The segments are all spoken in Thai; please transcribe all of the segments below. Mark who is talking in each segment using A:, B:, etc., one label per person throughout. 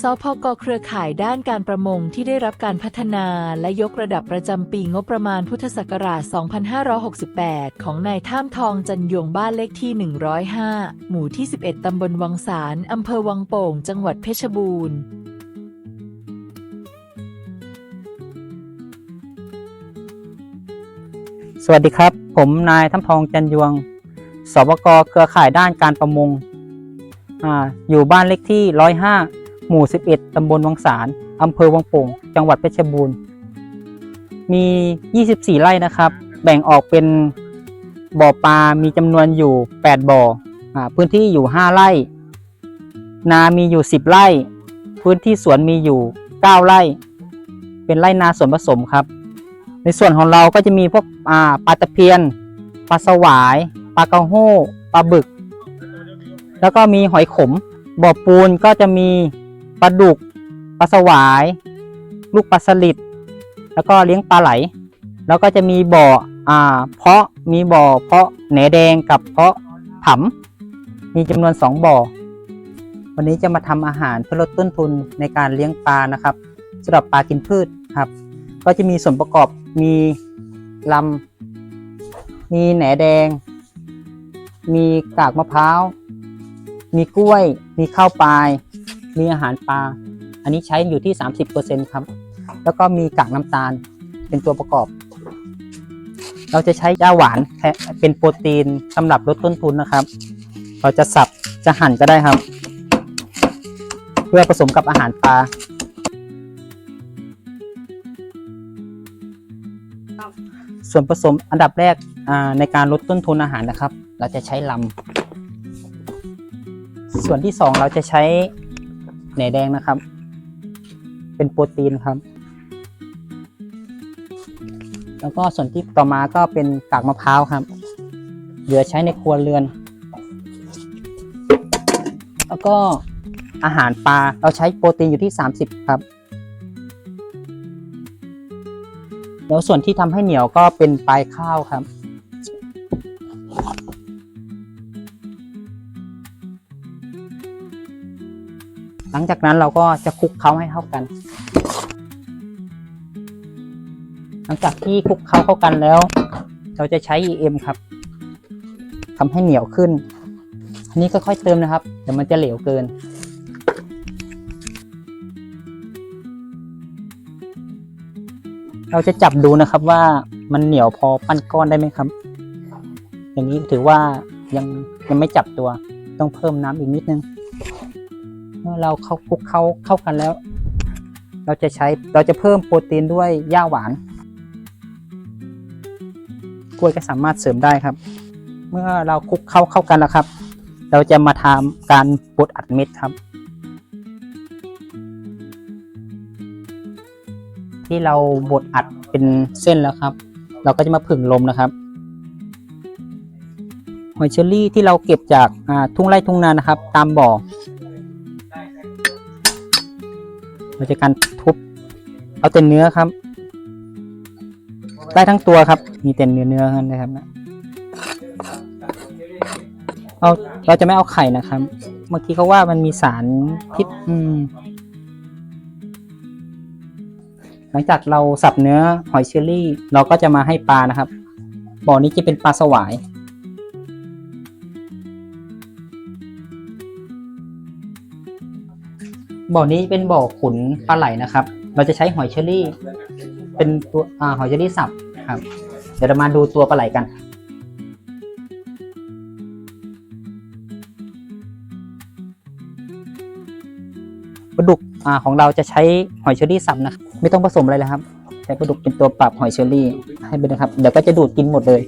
A: สพกเครือข่ายด้านการประมงที่ได้รับการพัฒนาและยกระดับประจำปีงบประมาณพุทธศักราช 2568 ของนายท่ามทองจันยงบ้านเลขที่ 105 หมู่ที่ 11 ตำบลวังสารอำเภอวังโป่ง จังหวัดเพชรบูรณ์
B: สวัสดีครับ ผมนายทัพทองจันยวง สบกเครือข่ายด้านการประมงออยู่บ้านเลขที่ 105 หมู่ 11 ตำบลวังสารอำเภอวังโป่ง จังหวัดเพชรบูรณ์ มี 24 ไร่นะครับ แบ่งออกเป็นบ่อปลา มีจำนวนอยู่ 8 บ่ออพื้นที่อยู่ 5 ไร่ นามีอยู่ 10 ไร่ พื้นที่สวนมีอยู่ 9 ไร่ เป็นไร่นาสวนผสมครับ ในส่วนของเราก็จะมีพวกปลาตะเพียน ปลาสวาย ปลากระโห้ปลาบึก แล้วก็มีหอยขม บ่อปูนก็จะมี ปลาดุกปลาสวาย ลูกปลาสลิดแล้วก็เลี้ยงปลาไหล แล้วก็จะมีบ่ออ่าเพาะมีบ่อเพาะแหนแดงกับเพาะผำมีจำนวนสองบ่อ วันนี้จะมาทำอาหารเพื่อลดต้นทุนในการเลี้ยงปลานะครับสำหรับปลากินพืชครับ ก็จะมีส่วนประกอบมีลำมีแหนแดง มีกากมะพร้าว มีกล้วย มีข้าวปลาย มีอาหารปลา อันนี้ใช้อยู่ที่ 30%ครับ แล้วก็มีกากน้ำตาลเป็นตัวประกอบ เราจะใช้ย่าหวานแทนเป็นโปรตีนสำหรับลดต้นทุนนะครับ เราจะสับจะหั่นก็ได้ครับ เพื่อผสมกับอาหารปลาส่วนผสมอันดับแรกอ่าในการลดต้นทุนอาหารนะครับ เราจะใช้ลำ ส่วนที่สองเราจะใช้ แหนแดงนะครับ เป็นโปรตีนครับ แล้วก็ส่วนที่ต่อมาก็เป็นกากมะพร้าวครับ เหลือใช้ในครัวเรือน แล้วก็อาหารปลาเราใช้โปรตีนอยู่ที่ 30 ครับ แล้วส่วนที่ทำให้เหนียวก็เป็นปลายข้าวครับ หลังจากนั้นเราก็จะคลุกเคล้าให้เข้ากัน หลังจากที่คลุกเคล้าเข้ากันแล้ว เราจะใช้ EM ครับทำให้เหนียวขึ้น อันนี้ค่อยๆเติมนะครับเดี๋ยวมันจะเหลวเกินเราจะจับดูนะครับว่ามันเหนียวพอปั้นก้อนได้ไหมครับ อย่างนี้ถือว่ายังยังไม่จับตัวต้องเพิ่มน้ำอีกนิดนึง เมื่อเราเขาคลุกเข้าเข้ากันแล้ว เราจะใช้เราจะเพิ่มโปรตีนด้วยหญ้าหวาน กล้วยก็สามารถเสริมได้ครับ เมื่อเราคลุกเข้าเข้ากันแล้วครับ เราจะมาทำการบดอัดเม็ดครับ ที่เราบดอัดเป็นเส้นแล้วครับ เราก็จะมาผึ่งลมนะครับหอยเชอรี่ที่เราเก็บจากทุ่งไร่ทุ่งนานะครับ ตามบ่อ เราจะการทุบ เอาแต่เนื้อครับ ได้ทั้งตัวครับ มีแต่เนื้อเนื้อนะครับนะเอาเราจะไม่เอาไข่นะครับ เมื่อกี้เขาว่ามันมีสารพิษอืมหลังจากเราสับเนื้อหอยเชอรี่ เราก็จะมาให้ปลานะครับบ่อนี้จะเป็นปลาสวาย บ่อนี้เป็นบ่อขุนปลาไหลนะครับ เราจะใช้หอยเชอรี่ เป็นตัวอ่าหอยเชอรี่สับครับ เดี๋ยวเรามาดูตัวปลาไหลกันปลาดุกอ่าของเราจะใช้หอยเชอรี่สับนะครับไม่ต้องผสมอะไรเลยครับใช้ปลาดุกเป็นตัวปรับหอยเชอรี่ ให้ไปนะครับ เดี๋ยวก็จะดูดกินหมดเลย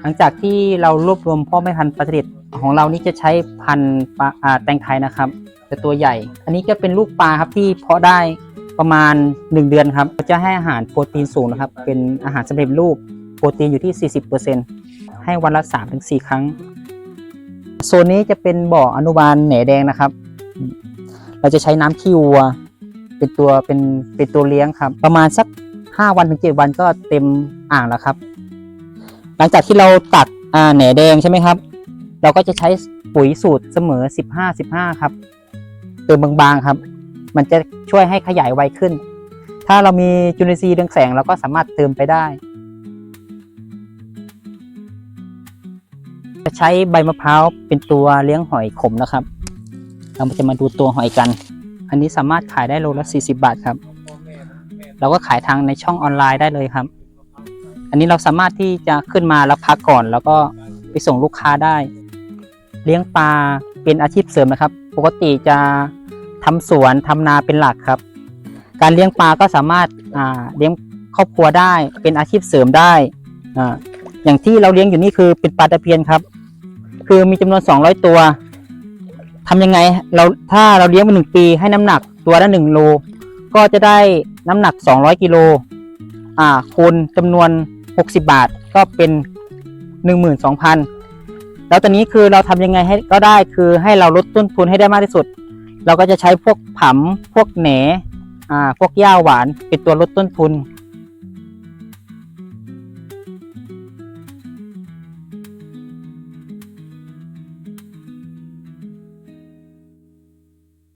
B: หลังจากที่เรารวบรวมพ่อแม่พันธุ์ปลาสลิด ของเรานี่จะใช้พันธุ์ปลาแตงไทยนะครับแต่ตัวใหญ่ อันนี้ก็เป็นลูกปลาครับที่เพาะได้ประมาณ 1 เดือนครับจะให้อาหารโปรตีนสูงนะครับ เป็นอาหารสำเร็จรูปโปรตีนอยู่ที่ 40%ให้วันละ 3-4 ครั้ง โซนนี้จะเป็นบ่ออนุบาลแหนแดงนะครับ เราจะใช้น้ำขี้วัว เป็นตัวเป็นเป็นตัวเลี้ยงครับ ประมาณสัก 5 วันถึง 7 วันก็เต็มอ่างแล้วครับ หลังจากที่เราตักแหนแดงใช่ไหมครับ เราก็จะใช้ปุ๋ยสูตรเสมอ 15 15 ครับเติมบางๆครับ มันจะช่วยให้ขยายไวขึ้น ถ้าเรามีจุลินทรีย์เรืองแสงเราก็สามารถเติมไปได้ จะใช้ใบมะพร้าวเป็นตัวเลี้ยงหอยขมนะครับ เราจะมาดูตัวหอยกัน อันนี้สามารถขายได้โลละ 40 บาทครับ เราก็ขายทางในช่องออนไลน์ได้เลยครับ อันนี้เราสามารถที่จะขึ้นมาแล้วพักก่อน แล้วก็ไปส่งลูกค้าได้ เลี้ยงปลาเป็นอาชีพเสริมนะครับ ปกติจะทำสวนทำนาเป็นหลักครับ การเลี้ยงปลาก็สามารถาเลี้ยงครอบครัวได้เป็นอาชีพเสริมได้อย่างที่เราเลี้ยงอยู่นี่คือเป็นปลาตะเพียนครับ คือมีจำนวน 200 ตัวทำยังไงเราถ้าเราเลี้ยงมาหนึ่งปีให้น้ำหนักตัวละหนึ่งโลก็จะได้น้ำหนัก 200กิโลอ่าคูณจำนวน 60 บาทก็เป็น 12,000 แล้วตอนนี้คือเราทำยังไงให้ก็ได้คือให้เราลดต้นทุนให้ได้มากที่สุด เราก็จะใช้พวกผำพวกแหนอ่าพวกหญ้าหวานเป็นตัวลดต้นทุน